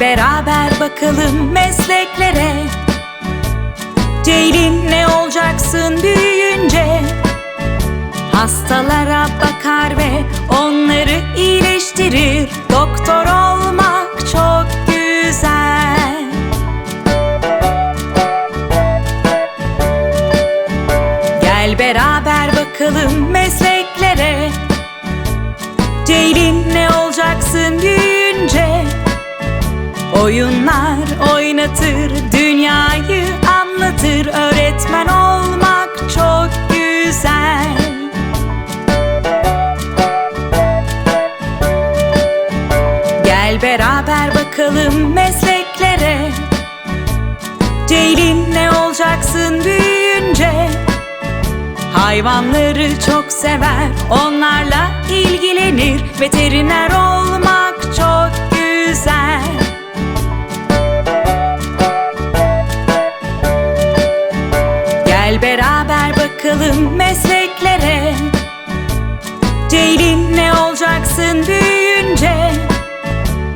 Beraber bakalım mesleklere. Ceylin ne olacaksın büyüyünce? Hastalara bakar ve onları iyileştirir. Doktor olmak çok güzel. Gel beraber bakalım mesleklere. Ceylin ne olacaksın büyüyünce Oyunlar oynatır, dünyayı anlatır. Öğretmen olmak çok güzel. Gel beraber bakalım mesleklere. Ceylin ne olacaksın büyüyünce? Hayvanları çok sever, onlarla ilgilenir. Veteriner Beraber bakalım mesleklere. Ceylin ne olacaksın büyüyünce?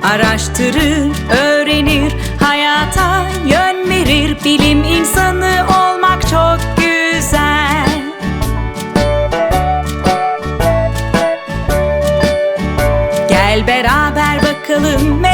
Araştırır, öğrenir, hayata yön verir. Bilim insanı olmak çok güzel. Gel beraber bakalım mesleklere